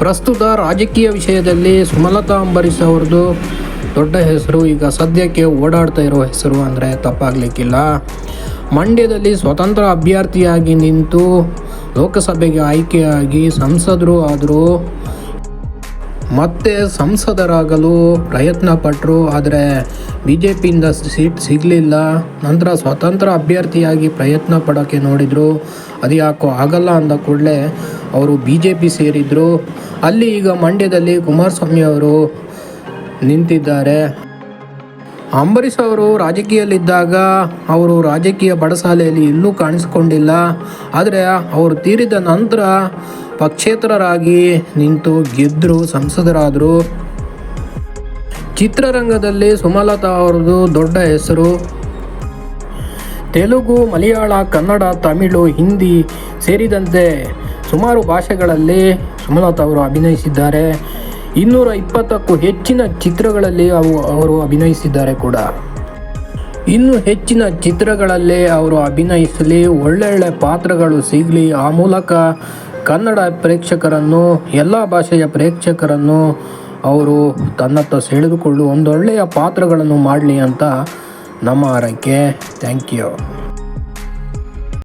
ಪ್ರಸ್ತುತ ರಾಜಕೀಯ ವಿಷಯದಲ್ಲಿ ಸುಮಲತಾ ಅಂಬರೀಷ್ ಅವ್ರದ್ದು ದೊಡ್ಡ ಹೆಸರು. ಈಗ ಸದ್ಯಕ್ಕೆ ಓಡಾಡ್ತಾ ಇರೋ ಹೆಸರು ಅಂದರೆ ತಪ್ಪಾಗಲಿಕ್ಕಿಲ್ಲ. ಮಂಡ್ಯದಲ್ಲಿ ಸ್ವತಂತ್ರ ಅಭ್ಯರ್ಥಿಯಾಗಿ ನಿಂತು ಲೋಕಸಭೆಗೆ ಆಯ್ಕೆಯಾಗಿ ಸಂಸದರು ಆದರೂ ಮತ್ತೆ ಸಂಸದರಾಗಲು ಪ್ರಯತ್ನ ಪಟ್ಟರು ಆದರೆ ಬಿ ಜೆ ಪಿಯಿಂದ ಸೀಟ್ ಸಿಗಲಿಲ್ಲ. ನಂತರ ಸ್ವತಂತ್ರ ಅಭ್ಯರ್ಥಿಯಾಗಿ ಪ್ರಯತ್ನ ಪಡೋಕ್ಕೆ ನೋಡಿದರು. ಅದು ಯಾಕೋ ಆಗಲ್ಲ ಅಂದ ಕೂಡಲೇ ಅವರು ಬಿ ಜೆ ಪಿ ಸೇರಿದರು. ಅಲ್ಲಿ ಈಗ ಮಂಡ್ಯದಲ್ಲಿ ಕುಮಾರಸ್ವಾಮಿ ಅವರು ನಿಂತಿದ್ದಾರೆ. ಅಂಬರೀಷ್ ಅವರು ರಾಜಕೀಯದಲ್ಲಿದ್ದಾಗ ಅವರು ರಾಜಕೀಯ ಬಡಸಾಲೆಯಲ್ಲಿ ಎಲ್ಲೂ ಕಾಣಿಸ್ಕೊಂಡಿಲ್ಲ. ಆದರೆ ಅವರು ತೀರಿದ ನಂತರ ಪಕ್ಷೇತರರಾಗಿ ನಿಂತು ಗೆದ್ದರು ಸಂಸದರಾದರು. ಚಿತ್ರರಂಗದಲ್ಲಿ ಸುಮಲತಾ ಅವ್ರದ್ದು ದೊಡ್ಡ ಹೆಸರು. ತೆಲುಗು, ಮಲಯಾಳ, ಕನ್ನಡ, ತಮಿಳು, ಹಿಂದಿ ಸೇರಿದಂತೆ ಸುಮಾರು ಭಾಷೆಗಳಲ್ಲಿ ಸುಮಲತಾ ಅವರು ಅಭಿನಯಿಸಿದ್ದಾರೆ. ಇನ್ನೂರ ಇಪ್ಪತ್ತಕ್ಕೂ ಹೆಚ್ಚಿನ ಚಿತ್ರಗಳಲ್ಲಿ ಅವು ಅವರು ಅಭಿನಯಿಸಿದ್ದಾರೆ ಕೂಡ. ಇನ್ನು ಹೆಚ್ಚಿನ ಚಿತ್ರಗಳಲ್ಲಿ ಅವರು ಅಭಿನಯಿಸಲಿ, ಒಳ್ಳೊಳ್ಳೆ ಪಾತ್ರಗಳು ಸಿಗಲಿ. ಆ ಮೂಲಕ ಕನ್ನಡ ಪ್ರೇಕ್ಷಕರನ್ನು, ಎಲ್ಲ ಭಾಷೆಯ ಪ್ರೇಕ್ಷಕರನ್ನು ಅವರು ತನ್ನತ್ತ ಸೆಳೆದುಕೊಂಡು ಒಂದೊಳ್ಳೆಯ ಪಾತ್ರಗಳನ್ನು ಮಾಡಲಿ ಅಂತ ನಮ್ಮ ಆರೈಕೆ. Thank you.